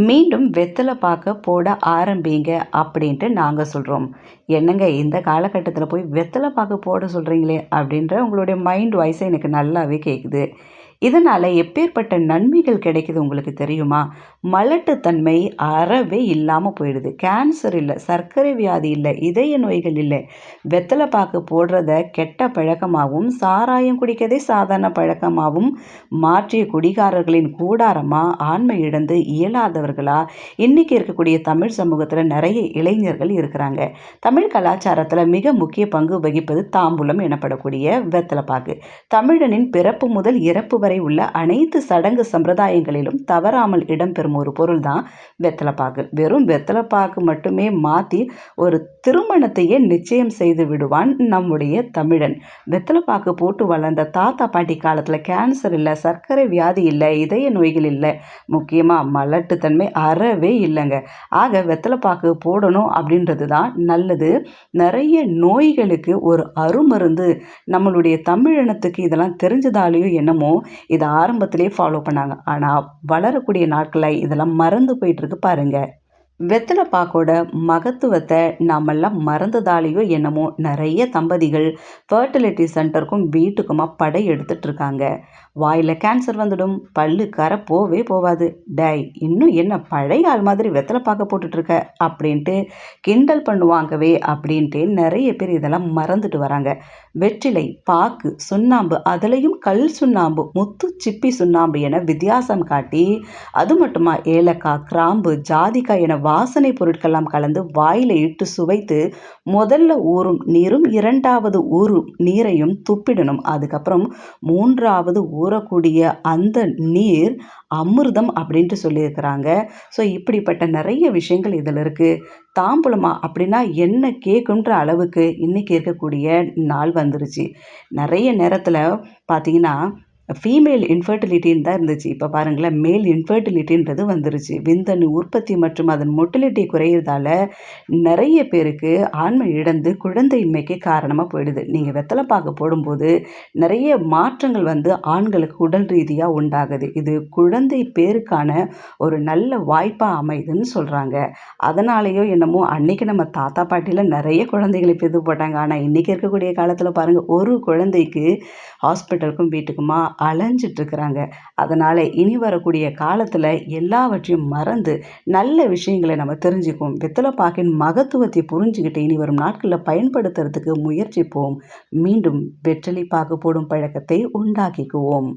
மீண்டும் வெத்தலை பாக்க போட ஆரம்பிங்க அப்படின்ட்டு நாங்கள் சொல்கிறோம் என்னங்க இந்த காலகட்டத்தில் போய் வெத்தலை பாக்கு போட சொல்கிறீங்களே அப்படின்ற உங்களுடைய மைண்ட் வாய்ஸை எனக்கு நல்லாவே கேட்குது இதனால் எப்பேற்பட்ட நன்மைகள் கிடைக்குது உங்களுக்கு தெரியுமா? மலட்டுத்தன்மை அறவே இல்லாமல் போயிடுது. கேன்சர் இல்லை சர்க்கரை வியாதி இல்லை இதய நோய்கள் இல்லை. வெத்தலை பாக்கு போடுறத கெட்ட பழக்கமாகவும் சாராயம் குடிக்கதே சாதாரண பழக்கமாகவும் மாற்றிய குடிகாரர்களின் கூடாரமாக ஆண்மை இழந்து இயலாதவர்களாக இன்றைக்கி இருக்கக்கூடிய தமிழ் சமூகத்தில் நிறைய இளைஞர்கள் இருக்கிறாங்க. தமிழ் கலாச்சாரத்தில் மிக முக்கிய பங்கு வகிப்பது தாம்பூலம் எனப்படக்கூடிய வெத்தலை பாக்கு. தமிழனின் பிறப்பு முதல் இறப்பு வரை உள்ள அனைத்து சடங்கு சம்பிரதாயங்களிலும் தவறாமல் இடம்பெறும் ஒரு பொருள் தான் வெத்தலைப்பாக்கு. வெறும் வெத்தலைப்பாக்கு மட்டுமே மாற்றி ஒரு திருமணத்தையே நிச்சயம் செய்து விடுவான் நம்முடைய தமிழன். வெத்தலைப்பாக்கு போட்டு வளர்ந்த தாத்தா பாட்டி காலத்தில் கேன்சர் இல்லை சர்க்கரை வியாதி இல்லை இதய நோய்கள் இல்லை முக்கியமாக மலட்டுத்தன்மை அறவே இல்லைங்க. ஆக வெத்தலைப்பாக்கு போடணும் அப்படின்றது தான் நல்லது. நிறைய நோய்களுக்கு ஒரு அருமருந்து நம்மளுடைய தமிழினத்துக்கு இதெல்லாம் தெரிஞ்சதாலேயோ என்னமோ இதை ஆரம்பத்திலே ஃபாலோ பண்ணாங்க. ஆனால் வளரக்கூடிய நாட்களில் இதெல்லாம் மறந்து போயிட்டுருக்கு பாருங்கள் வெத்தலை பாக்கோட மகத்துவத்தை நாமெல்லாம் மறந்ததாலேயோ என்னமோ நிறைய தம்பதிகள் ஃபர்டிலிட்டி சென்டருக்கும் வீட்டுக்குமா படை எடுத்துட்ருக்காங்க வாயில் கேன்சர் வந்துடும் பல்லு கரை போவே போகாது டை இன்னும் என்ன பழைய ஆள் மாதிரி வெத்தலை பார்க்க போட்டுட்ருக்க? அப்படின்ட்டு கிண்டல் பண்ணுவாங்கவே அப்படின்ட்டு நிறைய பேர் இதெல்லாம் மறந்துட்டு வராங்க. வெற்றிலை பாக்கு சுண்ணாம்பு அதுலேயும் கல் சுண்ணாம்பு முத்து சிப்பி சுண்ணாம்பு என வித்தியாசம் காட்டி அது மட்டுமா ஏலக்காய் கிராம்பு ஜாதிக்காய் என வாசனை பொருட்கள்லாம் கலந்து வாயில் இட்டு சுவைத்து முதல்ல ஊறும் நீரும் இரண்டாவது ஊறும் நீரையும் துப்பிடணும். அதுக்கப்புறம் மூன்றாவது ஊறக்கூடிய அந்த நீர் அமிர்தம் அப்படின்ட்டு சொல்லியிருக்கிறாங்க. ஸோ இப்படிப்பட்ட நிறைய விஷயங்கள் இதில் இருக்குது தாம்பூலமா அப்படின்னா என்ன கேட்குன்ற அளவுக்கு இன்றைக்கி இருக்கக்கூடிய நாள் வந்துருச்சு. நிறைய நேரத்தில் பார்த்திங்கன்னா ஃபீமேல் இன்ஃபர்டிலிட்டின்னு தான் இருந்துச்சு. இப்போ பாருங்களேன் மேல் இன்ஃபர்டிலிட்டின்றது வந்துருச்சு. விந்தணு உற்பத்தி மற்றும் அதன் மொட்டிலிட்டி குறையிறதால நிறைய பேருக்கு ஆண்மை இழந்து குழந்தையின்மைக்கு காரணமாக போயிடுது. நீங்கள் வெத்தலை பார்க்க போடும்போது நிறைய மாற்றங்கள் வந்து ஆண்களுக்கு உடல் ரீதியாக உண்டாகுது. இது குழந்தை பேருக்கான ஒரு நல்ல வாய்ப்பாக அமைதுன்னு சொல்கிறாங்க அதனாலேயோ என்னமோ அன்றைக்கி நம்ம தாத்தா பாட்டியில் நிறைய குழந்தைகளை இது போட்டாங்க. ஆனால் இன்றைக்கி இருக்கக்கூடிய காலத்தில் பாருங்கள் ஒரு குழந்தைக்கு ஹாஸ்பிட்டலுக்கும் வீட்டுக்குமா அலைஞ்சிட்ருக்குறாங்க. அதனால் இனி வரக்கூடிய காலத்தில் எல்லாவற்றையும் மறந்து நல்ல விஷயங்களை நம்ம தெரிஞ்சுக்குவோம். வெத்தலை பாக்கின் மகத்துவத்தை புரிஞ்சுக்கிட்டு இனி வரும் நாட்களில் பயன்படுத்துறதுக்கு முயற்சிப்போம். மீண்டும் வெற்றிலை பாக்கு போடும் பழக்கத்தை உண்டாக்கிக்குவோம்.